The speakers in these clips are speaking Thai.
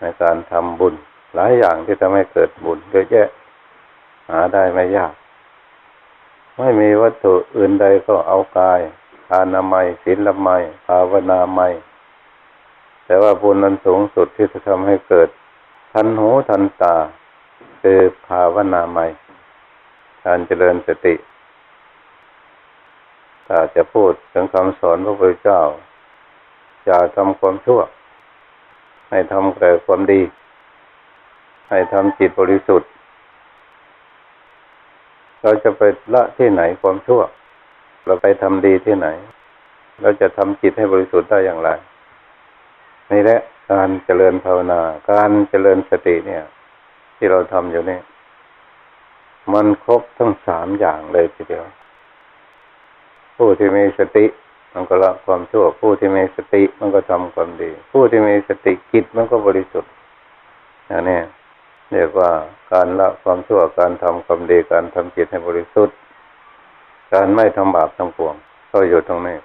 ในการทำบุญ หลายอย่างที่ทำให้เกิดบุญเยอะแยะ หาได้ไม่ยาก ไม่มีวัตถุอื่นใดก็เอากายทานามัยศีลละไมภาวนาไมแต่ว่าบุญนั้นสูงสุดที่จะทำให้เกิด ทันหูทันตาคือภาวนาไมการเจริญสติถ้าจะพูดถึงคำสอนพระพุทธเจ้า อย่าทำความชั่ว ให้ทำแต่ความดี ให้ทำจิตบริสุทธิ์ เราจะไปละที่ไหนความชั่ว เราไปทำดีที่ไหน เราจะทำจิตให้บริสุทธิ์ได้อย่างไรนี่แหละการเจริญภาวนา การเจริญสติเนี่ย ที่เราทำอยู่นี่มันครบทั้งสามอย่างเลยทีเดียว ผู้ที่มีสติ มันก็ละความชั่ว ผู้ที่มีสติมันก็ทำความดี ผู้ที่มีสติจิตมันก็บริสุทธิ์อย่างนี้เรียกว่าการละความชั่วการทำความดีการทำจิตให้บริสุทธิ์ การไม่ทำบาปทำปวงก็อยู่ตรงนี้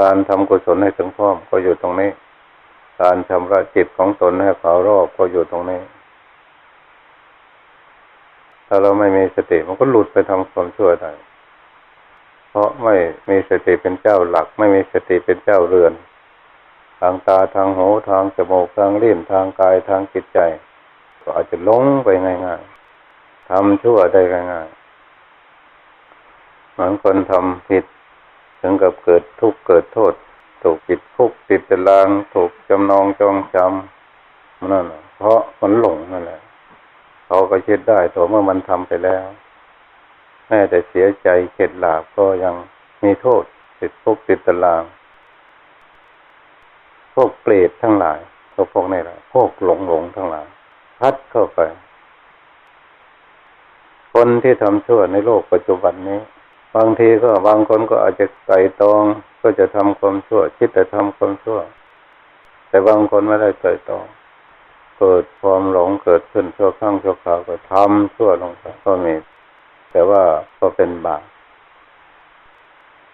การทำกุศลให้ถึงพร้อมก็อยู่ตรงนี้ การชำระจิตของตนให้ขาวรอบก็อยู่ตรงนี้ถ้าเราไม่มีสติมันก็หลุดไปทำความชั่วได้ เพราะไม่มีสติเป็นเจ้าหลัก ไม่มีสติเป็นเจ้าเรือน ทางตาทางหูทางจมูกทางลิ้นทางกายทางจิตใจ ก็อาจจะลงไปง่ายๆทำชั่วได้ง่ายๆเหมือนคนทำผิด ถึงกับเกิดทุกข์เกิดโทษ ถูกปิดคุกติดตาราง ถูกจำนองจองจำนั่นเพราะมันหลงนั่นแหละเขาก็คิดได้ตัวเมื่อมันทำไปแล้ว แม้แต่เสียใจเข็ดหลาบก็ยังมีโทษ ติดคุกติดตาราง พวกเปรตทั้งหลายพวกพวกนี้แหละพวกหลงหลงทั้งหลาย พัดเข้าไป คนที่ทำชั่วในโลกปัจจุบันนี้ บางทีก็บางคนก็อาจจะไต่ตอง ก็จะทำความชั่ว คิดแต่ทำความชั่ว แต่บางคนไม่ได้ไต่ตองเกิดความหลงเกิดขึ้นชั่วข้างชั่วคราวก็ทำชั่วลงไปก็มี แต่ว่าก็เป็นบาป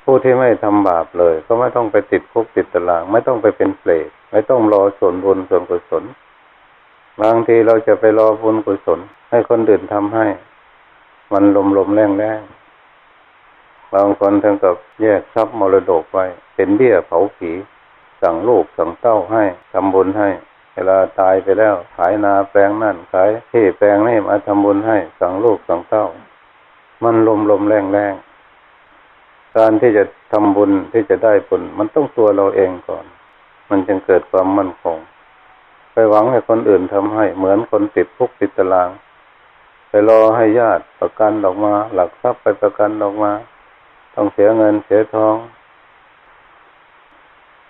ผู้ที่ไม่ทำบาปเลย ก็ไม่ต้องไปติดคุกติดตาราง ไม่ต้องไปเป็นเปรตไม่ต้องรอส่วนบุญส่วนกุศล บางทีเราจะไปรอบุญกุศล ให้คนอื่นทำให้ มันลมลมแรงแรงบางคนถึงกับแยกทรัพย์มรดกไว้ เป็นเบี้ยเผาผี สั่งลูกสั่งเต้าให้ทำบุญให้ เวลาตายไปแล้ว ขายนาแปลงนั่นขายที่แปลงนี่มาทำบุญให้ สั่งลูกสั่งเต้า มันลมลมแรงแรงการที่จะทำบุญที่จะได้ผล มันต้องตัวเราเองก่อน มันจึงเกิดความมั่นคง ไปหวังให้คนอื่นทำให้ เหมือนคนติดคุกติดตาราง ไปรอให้ญาติประกันออกมา หลักทรัพย์ไปประกันออกมา ต้องเสียเงินเสียทอง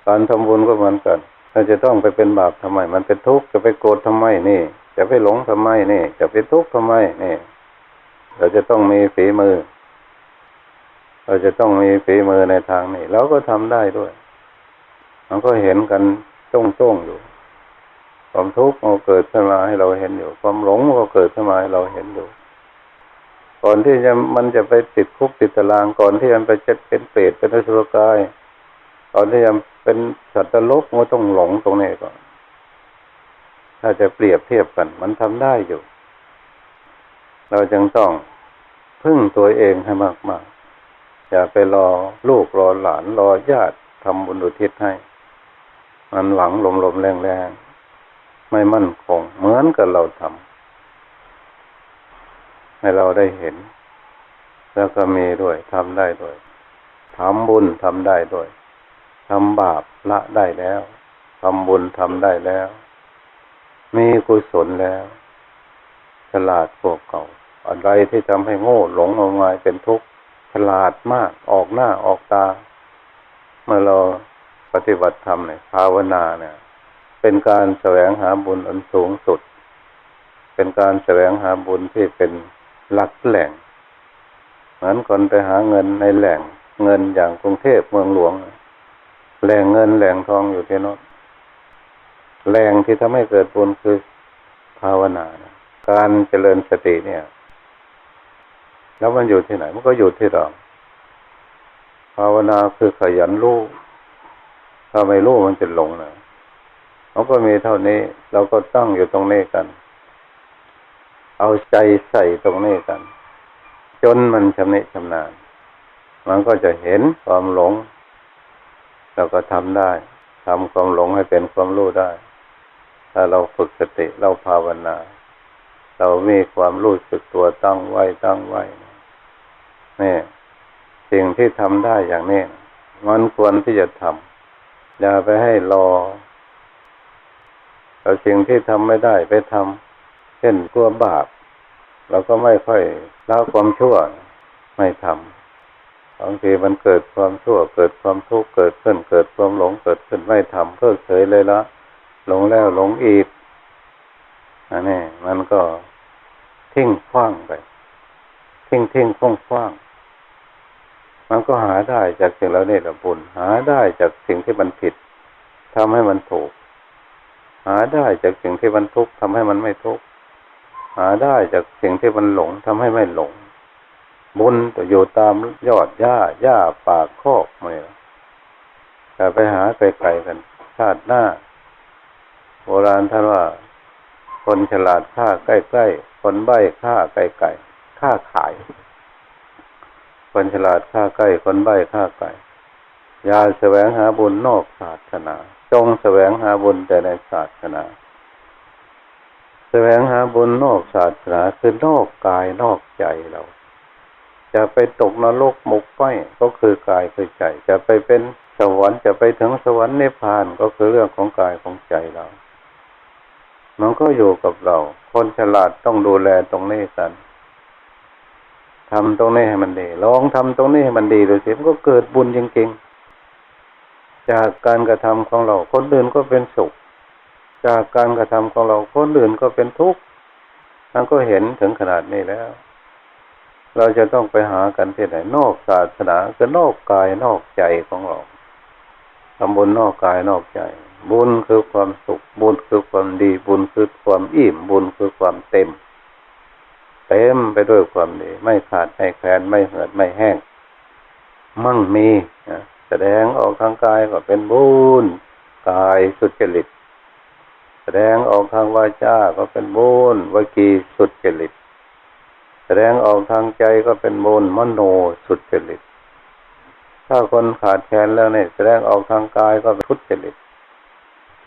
การทำบุญก็เหมือนกันเราจะต้องไปเป็นบาปทำไม มันเป็นทุกข์จะไปโกรธทำไมนี่ จะไปหลงทำไมนี่ จะไปทุกข์ทำไมนี่ เราจะต้องมีฝีมือ เราจะต้องมีฝีมือในทางนี้เราก็ทำได้ด้วย มันก็เห็นกันจ้องจ้องอยู่ ความทุกข์มันเกิดขึ้นมาให้เราเห็นอยู่ ความหลงมันก็เกิดขึ้นมาให้เราเห็นอยู่ ก่อนที่จะมันจะไปติดคุกติดตาราง ก่อนที่มันไปจะเป็นเปรตเป็นอสุรกาย ก่อนที่จะเป็นสัตว์โลกมันต้องหลงตรงนี้ก่อน ถ้าจะเปรียบเทียบกัน มันทำได้อยู่ เราจึงต้องพึ่งตัวเองให้มากๆ อย่าไปรอลูกรอหลานรอญาติทำบุญอุทิศให้ มันหวังลมๆแรงๆ ไม่มั่นคง เหมือนกับเราทำให้เราได้เห็น แล้วก็มีด้วยทำได้ด้วยทำบุญทำได้ด้วยทำบาปละได้แล้วทำบุญทำได้แล้ว มีกุศลแล้ว ฉลาดพวกเก่า อะไรที่ทำให้โง่หลงงมงายเป็นทุกข์ฉลาดมากออกหน้าออกตา เมื่อเราปฏิบัติธรรมเนี่ยภาวนาเนี่ย เป็นการแสวงหาบุญอันสูงสุด เป็นการแสวงหาบุญที่เป็นหลักแหล่งเหมือนคนไปหาเงินในแหล่งเงินอย่างกรุงเทพเมืองหลวง แหล่งเงินแหล่งทองอยู่ที่โน้นแหล่งที่ทำให้เกิดบุญคือภาวนานะ การเจริญสติเนี่ย แล้วมันอยู่ที่ไหน มันก็อยู่ที่เราภาวนาคือขยันรู้ถ้าไม่รู้มันจะหลงนะเราก็มีเท่านี้ เราก็ตั้งอยู่ตรงนี้กัน เอาใจใส่ตรงนี้กัน จนมันชำนิชำนาญ มันก็จะเห็นความหลง เราก็ทำได้ทำความหลงให้เป็นความรู้ได้ ถ้าเราฝึกสติเราภาวนา เรามีความรู้สึกตัวตั้งไว้ตั้งไว้นี่สิ่งที่ทำได้อย่างนี้มันควรที่จะทำอย่าไปให้รอเอาสิ่งที่ทำไม่ได้ไปทำเช่นกลัวบาปเราก็ไม่ค่อยละความชั่วไม่ทำบางทีมันเกิดความชั่ว เกิดความทุกข์เกิดขึ้น เกิดความหลงเกิดขึ้นไม่ทำเพิกเฉยเลยละหลงแล้วหลงอีก อันนี้มันก็ทิ้งคว้างไป ทิ้งทิ้งคว้างคว้างมันก็หาได้จากสิ่งเหล่านี้ละบุญหาได้จากสิ่งที่มันผิดทำให้มันถูก หาได้จากสิ่งที่มันทุกข์ทำให้มันไม่ทุกข์หาได้จากสิ่งที่มันหลงทำให้ไม่หลง บุญตัวอยู่ตามยอดหญ้าหญ้าปากคอกมาแต่ไปหาไกลๆกันชาติหน้า โบราณท่านว่า คนฉลาดฆ่าใกล้ๆ คนใบ้ฆ่าไกลๆฆ่าขาย คนฉลาดฆ่าใกล้ คนใบ้ฆ่าไก่ยาแสวงหาบุญนอกศาสนา จงแสวงหาบุญแต่ในศาสนา แสวงหาบุญนอกศาสนาคือนอกกายนอกใจเรา จะไปตกนรกหมกไฟก็คือกายคือใจ จะไปเป็นสวรรค์จะไปถึงสวรรค์นิพพานก็คือเรื่องของกายของใจเรา มันก็อยู่กับเรา คนฉลาดต้องดูแลตรงนี้กันทำตรงนี้ให้มันดีลองทำตรงนี้ให้มันดีดูสิมันก็เกิดบุญจริงๆ จากการกระทำของเรา คนอื่นก็เป็นสุข จากการกระทำของเราคนอื่นก็เป็นทุกข์มันก็เห็นถึงขนาดนี้แล้ว เราจะต้องไปหากันที่ไหนนอกศาสนาคือนอกกายนอกใจของเราทำบุญนอกกายนอกใจ บุญคือความสุข บุญคือความดี บุญคือความอิ่ม บุญคือความเต็ม เต็มไปด้วยความดี ไม่ขาดไม่แคลนไม่เหือดไม่แห้ง มั่งมีนะแสดงออกทางกายก็เป็นบุญกายสุดจริต แสดงออกทางวาจาก็เป็นบุญวจีสุดจริต แสดงออกทางใจก็เป็นบุญมโนสุดจริต ถ้าคนขาดแคลนแล้วเนี่ยแสดงออกทางกายก็เป็นทุจริต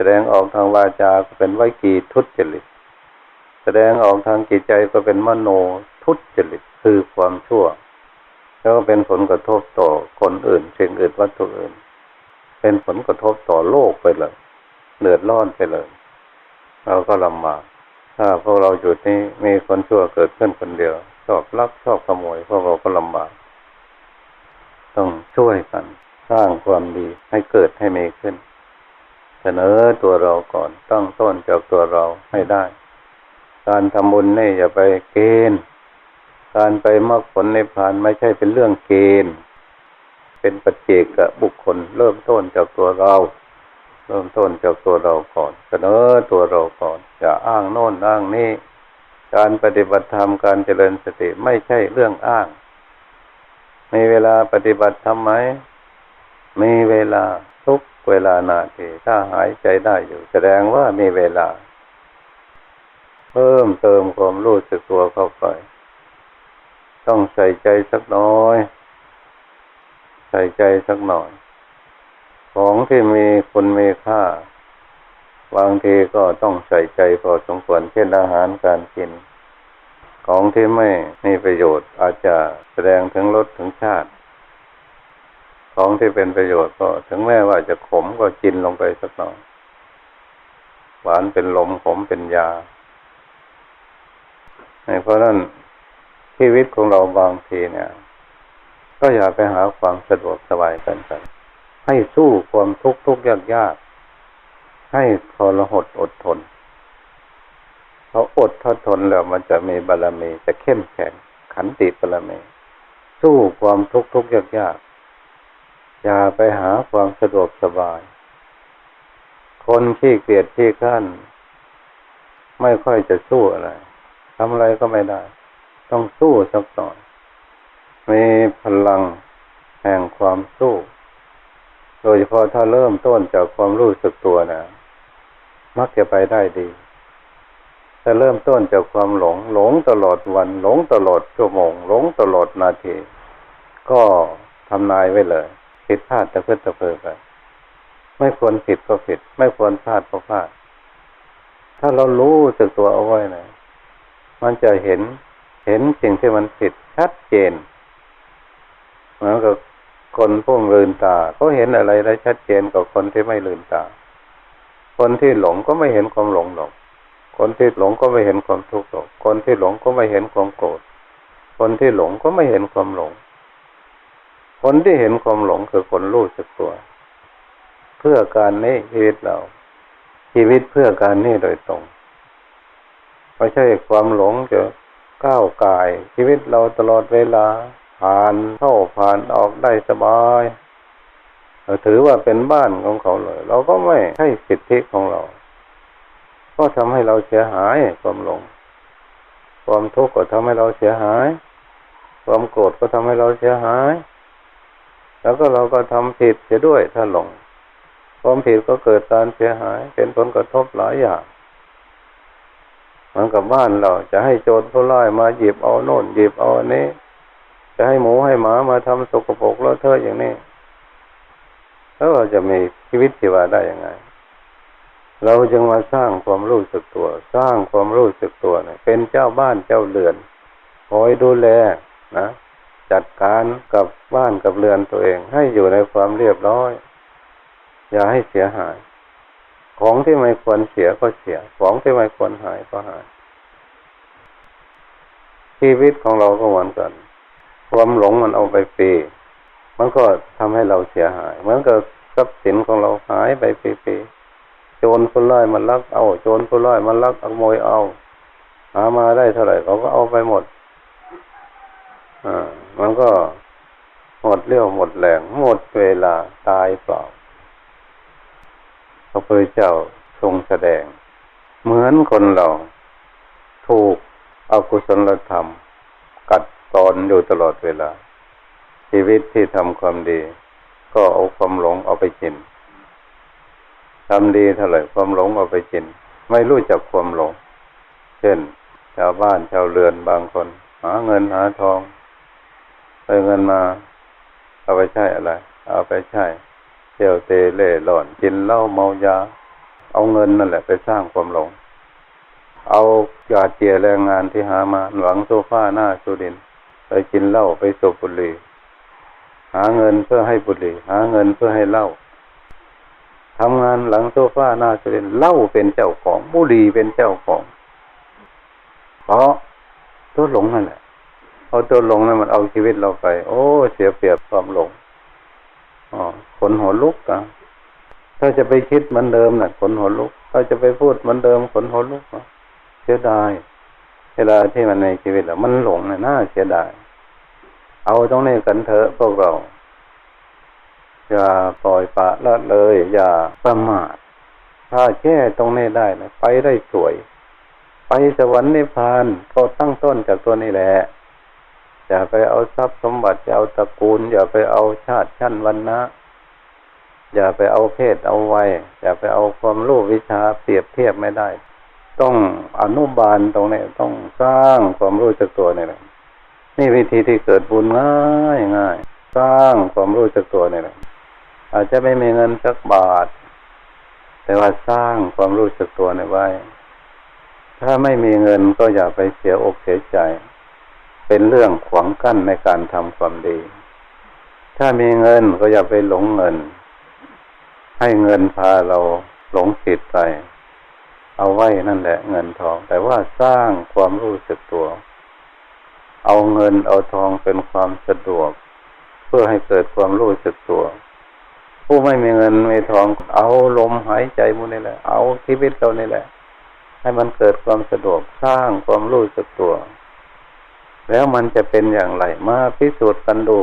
สดงออกทางวาจาก็เป็นวิจีทุจริต แสดงออกทางจิตใจก็เป็นมโนทุจริตคือความชั่ว แล้วก็เป็นผลกระทบต่อคนอื่นสิ่งอื่นวัตถุอื่น เป็นผลกระทบต่อโลกไปเลยเดือดร้อนไปเลยเราก็ลำบากถ้าพวกเราอยู่นี้มีคนชั่วเกิดขึ้นคนเดียว ชอบลักชอบขโมยพวกเราก็ลำบากต้องช่วยกัน สร้างความดีให้เกิดให้มีขึ้น เสนอตัวเราก่อนตั้งต้นจากตัวเราให้ได้ การทำบุญนี่อย่าไปเกณฑ์ การไปมรรคผลในพานไม่ใช่เป็นเรื่องเกณฑ์ เป็นปัจเจกบุคคล เริ่มต้นจากตัวเรา เริ่มต้นจากตัวเราก่อน เสนอตัวเราก่อน อย่าอ้างโน่นอ้างนี่การปฏิบัติธรรมการเจริญสติไม่ใช่เรื่องอ้าง มีเวลาปฏิบัติทำไหม มีเวลา ทุกเวลานาทีถ้าหายใจได้อยู่ แสดงว่ามีเวลา เพิ่มเติมความรู้สึกตัวเข้าไป ต้องใส่ใจสักน้อย ใส่ใจสักหน่อย ของที่มีคุณมีค่า บางทีก็ต้องใส่ใจพอสมควรเช่นอาหารการกิน ของที่ไม่มีประโยชน์อาจจะแสดงถึงรสถึงชาติ ของที่เป็นประโยชน์ก็ ถึงแม้ว่าจะขมก็กินลงไปสักหน่อยหวานเป็นลมขมเป็นยาเพราะนั้นชีวิตของเราบางทีเนี่ย ก็อย่าไปหาความสะดวกสบายกันกันให้สู้ความทุกข์ทุกยากยากให้ทรหดอดทนเขาอดทนทนแล้วมันจะมีบารมีจะเข้มแข็งขันติบารมี สู้ความทุกข์ทุกยากยาก อย่าไปหาความสะดวกสบาย คนที่เกลียดที่ขั้นไม่ค่อยจะสู้อะไรทำอะไรก็ไม่ได้ ต้องสู้สักหน่อยมีพลังแห่งความสู้ โดยเฉพาะถ้าเริ่มต้นจากความรู้สึกตัวนะมักจะไปได้ดี แต่เริ่มต้นจากความหลง หลงตลอดวัน หลงตลอดชั่วโมง หลงตลอดนาที ก็ทำนายไว้เลย ผิดพลาดแต่เพื่อตะเพอไป ไม่ควรผิดก็ผิด ไม่ควรพลาดก็พลาด ถ้าเรารู้สึกตัวเอาไว้นะ มันจะเห็นเห็นสิ่งที่มันผิดชัดเจนเหมือนกับคนผู้ลืนตาเขาเห็นอะไรได้ชัดเจนกว่าคนที่ไม่ลืนตา คนที่หลงก็ไม่เห็นความหลงหรอก คนที่หลงก็ไม่เห็นความทุกข์หรอก คนที่หลงก็ไม่เห็นความโกรธ คนที่หลงก็ไม่เห็นความหลง คนที่เห็นความหลงคือคนรู้สึกตัว เพื่อการนี้ชีวิตเรา ชีวิตเพื่อการนี้โดยตรงไม่ใช่ความหลงจะก้าวกาย ชีวิตเราตลอดเวลา ผ่านเข้าผ่านออกได้สบายเราถือว่าเป็นบ้านของเขาเลย เราก็ไม่ใช่สิทธิของเรา ก็ทำให้เราเสียหายความหลง ความทุกข์ก็ทำให้เราเสียหาย ความโกรธก็ทำให้เราเสียหาย แล้วก็เราก็ทำผิดเสียด้วยถ้าหลงความผิดก็เกิดการเสียหายเป็นผลกระทบหลายอย่างเหมือนกับบ้านเราจะให้โจรผู้ร้ายมาหยิบเอาโน่นหยิบเอาอันนี้ จะให้หมูให้หมามาทำสกปรกแล้วเธออย่างนี้แล้วเราจะมีชีวิตชีวาได้ยังไง เราจึงมาสร้างความรู้สึกตัว สร้างความรู้สึกตัวเนี่ยเป็นเจ้าบ้านเจ้าเรือนคอยดูแลนะ จัดการกับบ้านกับเรือนตัวเอง ให้อยู่ในความเรียบร้อย อย่าให้เสียหาย ของที่ไม่ควรเสียก็เสีย ของที่ไม่ควรหายก็หาย ชีวิตของเราก็เหมือนกัน ความหลงมันเอาไปฟีมันก็ทำให้เราเสียหาย เหมือนกับทรัพย์สินของเราหายไปฟรีๆโจรผู้ร้ายมันลักเอา โจรผู้ร้ายมันลักขโมยเอา หามาได้เท่าไหร่เขาก็เอาไปหมด มันก็หมดเรี่ยวหมดแรงหมดเวลาตายเปล่าพระพุทธเจ้าทรงแสดง เหมือนคนเรา ถูกอกุศลธรรม กัดตอนอยู่ตลอดเวลา ชีวิตที่ทำความดี ก็เอาความหลงเอาไปกินทำดีเท่าไหร่ความหลงเอาไปกิน ไม่รู้จักความหลง เช่น ชาวบ้านชาวเรือนบางคน หาเงินหาทอง ได้เงินมา เอาไปใช้อะไร เอาไปใช้เที่ยวเตะเล่ร่อนกินเหล้าเมายา เอาเงินนั่นแหละไปสร้างความหลง เอาหยาดเจียแรงงานที่หามาหวังโซฟาหน้าสุดิน ไปกินเหล้าไปสูบบุหรี่หาเงินเพื่อให้บุหรี่ หาเงินเพื่อให้เหล้าทำงานหลังโซฟาหน้าสุดินเหล้าเป็นเจ้าของบุหรี่เป็นเจ้าของ เพราะตัวหลงนั่นแหละ เอาตัวหลงนั่นมันเอาชีวิตเราไป โอ้ เสียเปรียบความหลงอ๋อขนหัวลุกอะถ้าจะไปคิดเหมือนเดิมน่ะขนหัวลุก ถ้าจะไปพูดเหมือนเดิมขนหัวลุกเสียดายเวลาที่มันในชีวิตเรามันหลงน่ะน่าเสียดาย เอาตรงนี้กันเถอะพวกเรา อย่าปล่อยปะละเลย อย่าประมาทถ้าแก้ตรงนี้ได้นะไปได้สวย ไปสวรรค์นิพพานก็ตั้งต้นจากตัวนี้แหละ อย่าไปเอาทรัพย์สมบัติอย่าเอาตระกูล อย่าไปเอาชาติชั้นวรรณะอย่าไปเอาเพศเอาวัยอย่าไปเอาความรู้วิชาเปรียบเทียบไม่ได้ ต้องอนุบาลตรงนี้ต้องสร้างความรู้จักตัวนี่แหละนี่วิธีที่เกิดบุญง่ายง่ายสร้างความรู้จักตัวนี่แหละอาจจะไม่มีเงินสักบาท แต่ว่าสร้างความรู้จักตัวในไว้ ถ้าไม่มีเงินก็อย่าไปเสียอกเสียใจ เป็นเรื่องขวางกั้นในการทำความดี ถ้ามีเงินก็อย่าไปหลงเงิน ให้เงินพาเราหลงผิดไป เอาไว้นั่นแหละเงินทอง แต่ว่าสร้างความรู้สึกตัว เอาเงินเอาทองเป็นความสะดวก เพื่อให้เกิดความรู้สึกตัว ผู้ไม่มีเงินไม่ทอง เอาลมหายใจมุนี่แหละ เอาชีวิตเรานี่แหละ ให้มันเกิดความสะดวกสร้างความรู้สึกตัว แล้วมันจะเป็นอย่างไร มาพิสูจน์กันดู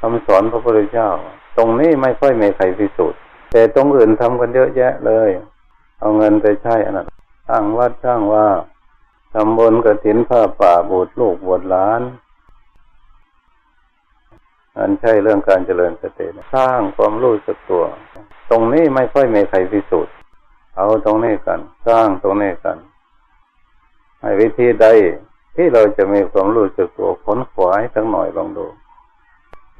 คำสอนพระพุทธเจ้า ตรงนี้ไม่ค่อยมีใครพิสูจน์ แต่ตรงอื่นทำกันเยอะแยะเลย เอาเงินไปใช้อันนั้นสร้างวัดสร้างว่าทำบนกระถินผ้าป่าบูดลูกบวชหลานอันใช่เรื่องการเจริญสติสร้างความรู้สึกตัว ตรงนี้ไม่ค่อยมีใครพิสูจน์ เอาตรงนี้กัน สร้างตรงนี้กัน ให้วิธีใด ที่เราจะมีความรู้สึกตัวขนขวายสักหน่อยลองดู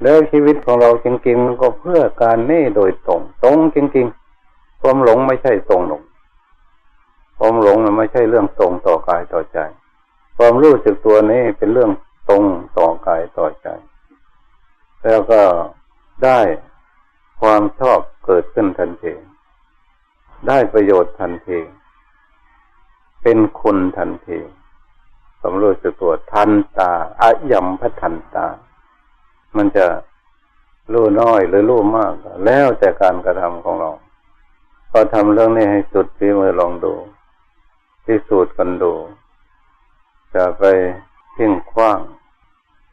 แล้วชีวิตของเราจริงๆมันก็เพื่อการนี่โดยตรง ตรงจริงๆ ความหลงไม่ใช่ตรงหลงความหลงมันไม่ใช่เรื่องตรงต่อกายต่อใจ ความรู้สึกตัวนี้เป็นเรื่องตรงต่อกายต่อใจ แล้วก็ได้ความชอบเกิดขึ้นทันทีได้ประโยชน์ทันที เป็นคุณทันที ความรู้สึกตัวทันตาอายมพทันตา มันจะรู้น้อยหรือรู้มาก แล้วแต่การกระทำของเราพอทำเรื่องนี้ให้สุดที่มือลองดูพิสูจน์กันดู จะไปทิ้งขว้าง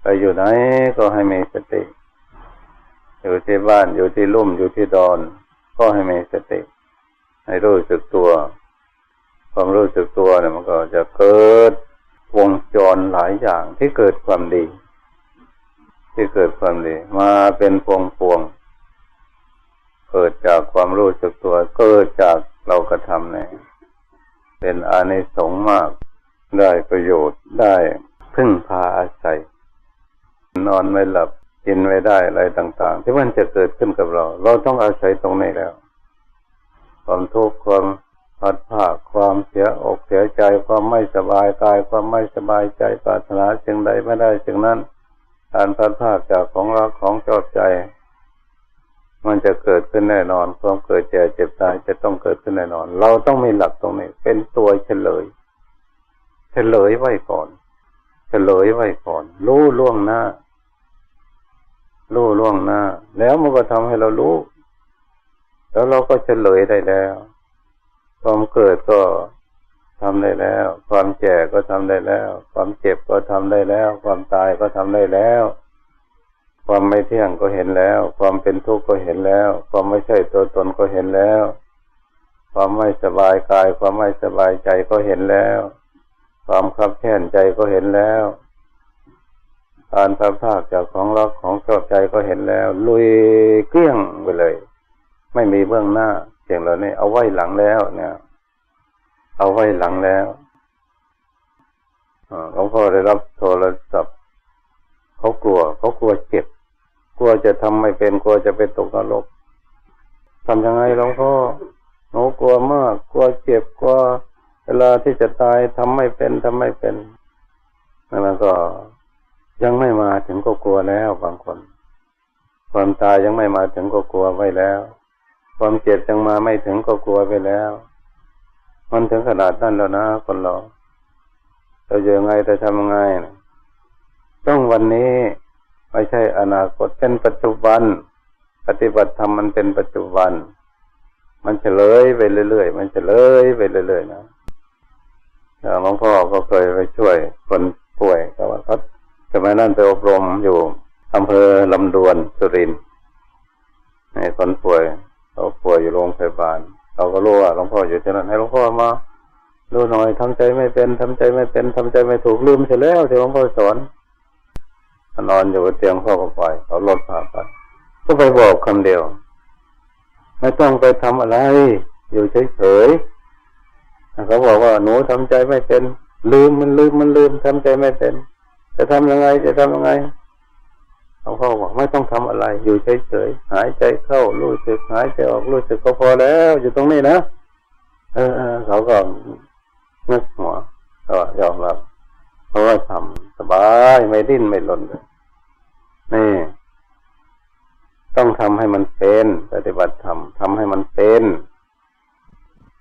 ไปอยู่ไหนก็ให้มีสติ อยู่ที่บ้านอยู่ที่ลุ่มอยู่ที่ดอน ก็ให้มีสติ ให้รู้สึกตัว ความรู้สึกตัวเนี่ยมันก็จะเกิด วงจรหลายอย่างที่เกิดความดี ที่เกิดความดี มาเป็นพวงพวงเกิดจากความรู้สึกตัวเกิดจากเรากระทำเนี่ยเป็นอานิสงส์มากได้ประโยชน์ได้พึ่งพาอาศัย นอนไม่หลับกินไม่ได้อะไรต่าง ๆ ที่มันจะเกิดขึ้นกับเรา เราต้องอาศัยตรงนี้แล้ว ความทุกข์ความ พัดภาคความเสียอกเสียใจความไม่สบายกายความไม่สบายใจปรารถนาสิ่งใดไม่ได้สิ่งนั้นการพัดภาจากของรักของชอบใจ มันจะเกิดขึ้นแน่นอน ความเกิดแก่เจ็บตายจะต้องเกิดขึ้นแน่นอน เราต้องมีหลักตรงนี้ เป็นตัวเฉลย เฉลยไว้ก่อนเฉลยไว้ก่อน รู้ล่วงหน้า รู้ล่วงหน้า แล้วมันก็ทำให้เรารู้ แล้วเราก็เฉลยได้แล้ว ความเกิดก็ทำได้แล้ว ความแก่ก็ทำได้แล้ว ความเจ็บก็ทำได้แล้ว ความตายก็ทำได้แล้ว ความไม่เที่ยงก็เห็นแล้ว ความเป็นทุกข์ก็เห็นแล้ว ความไม่ใช่ตัวตนก็เห็นแล้ว ความไม่สบายกาย ความไม่สบายใจก็เห็นแล้ว ความคับแค้นใจก็เห็นแล้วการพับภาคจากของรักของชอบใจก็เห็นแล้ว ลุยเกลี้ยงไปเลย ไม่มีเบื้องหน้า เสียงเหล่านี้เอาไว้หลังแล้วเนี่ยเอาไว้หลังแล้วหลวงพ่อได้รับโทรศัพท์เขากลัวเขากลัวเจ็บ กลัวจะทำไม่เป็นกลัวจะไปตกนรกทำยังไงหลวงพ่อหนูกลัวมาก กลัวเจ็บกลัวเวลาที่จะตายทำไม่เป็นทำไม่เป็นนั่นก็ยังไม่มาถึงก็กลัวแล้วบางคน ความตายยังไม่มาถึงก็กลัวไว้แล้ว ความเจ็บยังมาไม่ถึงก็กลัวไปแล้ว มันถึงขนาดนั้นแล้วนะคนเราเราจะยังไงจะทำยังไงต้องวันนี้ไม่ใช่อนาคตเป็นปัจจุบัน ปฏิบัติธรรมมันเป็นปัจจุบัน มันเฉลยไปเรื่อยๆมันเฉลยไปเรื่อยๆนะหลวงพ่อก็เคยไปช่วยคนป่วยแต่ว่าเขาสมัยนั้นไปอบรมอยู่อำเภอลำดวนสุรินทร์ให้คนป่วย เขาป่วยอยู่โรงพยาบาล เราก็รู้ว่าหลวงพ่ออยู่ที่นั่นให้หลวงพ่อมาดูหน่อยทำใจไม่เป็นทำใจไม่เป็นทำใจไม่ถูกลืมเสียแล้วที่หลวงพ่อสอนนอนอยู่บนเตียงพ่อก็ปล่อยเขาลดผ่าไปก็ไปบอกคำเดียว ไม่ต้องไปทำอะไร อยู่เฉยๆเขาบอกว่าหนูทำใจไม่เป็น ลืมมันลืมมันลืมทำใจไม่เป็น จะทำยังไงจะทำยังไง เขาพ่อบอกไม่ต้องทำอะไร อยู่เฉยๆหายใจเข้ารู้สึกหายใจออกรู้สึกก็พอแล้ว อยู่ตรงนี้นะเออเขาก็นึกหัวก็ยอมรับเพราะว่าทำสบายไม่ดิ้นไม่หล่นเลยนี่ ต้องทำให้มันเป็นปฏิบัติธรรมทำให้มันเป็น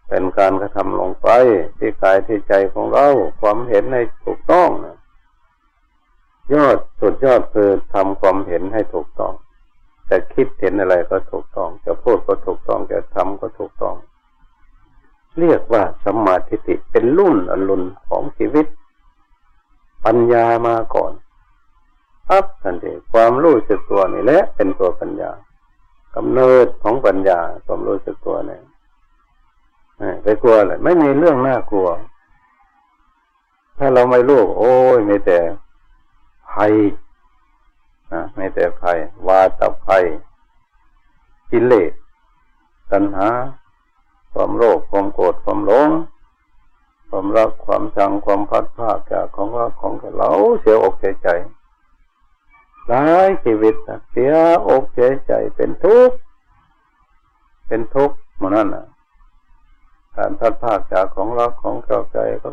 เป็นการกระทำลงไปที่กายที่ใจของเรา ความเห็นให้ถูกต้องนะ ยอดสุดยอดคือทำความเห็นให้ถูกต้อง จะคิดเห็นอะไรก็ถูกต้อง จะพูดก็ถูกต้อง จะทำก็ถูกต้อง เรียกว่าสัมมาทิฏฐิเป็นรุ่นอรุณของชีวิต ปัญญามาก่อนปั๊บทันทีความรู้สึกตัวนี่แหละเป็นตัวปัญญากำเนิดของปัญญาความรู้สึกตัวเนี่ยไปกลัวอะไรไม่มีเรื่องน่ากลัว ถ้าเราไม่รู้โอ้ยมีแต่ ภัยนะไม่แต่ภัย วาตภัยกิเลสตัณหา ความโลภความโกรธความหลงความรักความชังความพัดภาคจากของรักของเราเสียอกเสียใจหลายชีวิตเสียอกเสียใจเป็นทุกข์เป็นทุกข์หมันนั่นน่ะการพัดภาคจากของรักของเจ้าใจก็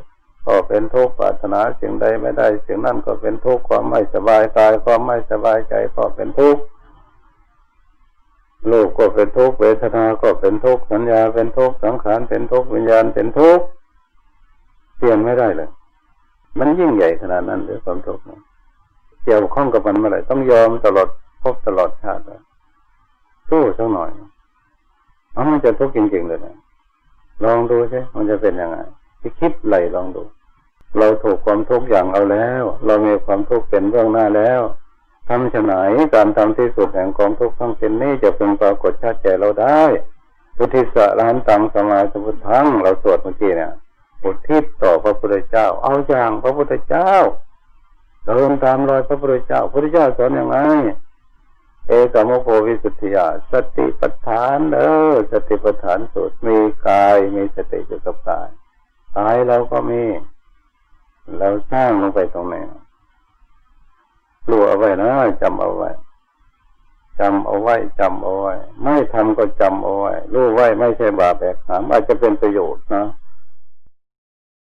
ก็เป็นทุกข์ปรารถนาสิ่งใดไม่ได้สิ่งนั้นก็เป็นทุกข์ความไม่สบายกายความไม่สบายใจก็เป็นทุกข์โลกก็เป็นทุกข์เวทนา ก็เป็นทุกข์สัญญาเป็นทุกข์สังขารเป็นทุกข์วิญญาณเป็นทุกข์เปลี่ยนไม่ได้เลย มันยิ่งใหญ่ขนาดนั้นหรือความทุกข์นะเกี่ยวข้องกับมันเมื่อไหร่ต้องยอมตลอดพบตลอดชาติสู้สักหน่อยมันจะทุกข์จริงๆเลยนะลองดูใช่มันจะเป็นยังไงที่คิดไหลลองดู เราถูกความทุกข์อย่างเอาแล้ว เรามีความทุกข์เป็นเบื้องหน้าแล้วทำฉไหนการทำที่สุดแห่งกองทุกข์ทั้งเป็นนี้จะเป็นปรากฏชัดแก่เราได้อุทิศะรหันตังสมาสมุทธังเราสวดเมื่อกี้เนี่ยอุทิศต่อพระพุทธเจ้า เอาอย่างพระพุทธเจ้าเดินตามรอยพระพุทธเจ้าพระพุทธเจ้าสอนอย่างไรเอกมโพวิสุทธิยาสติปัฏฐานเออสติปัฏฐานสุดมีกายมีสติอยู่กับกายกายเราก็มี เราสร้างลงไปตรงไหนกลัวเอาไว้นะจำเอาไว้จำเอาไว้จำเอาไว้ ไม่ทำก็จำเอาไว้รู้ไว้ไม่ใช่บาปแบกหามอาจจะเป็นประโยชน์นะ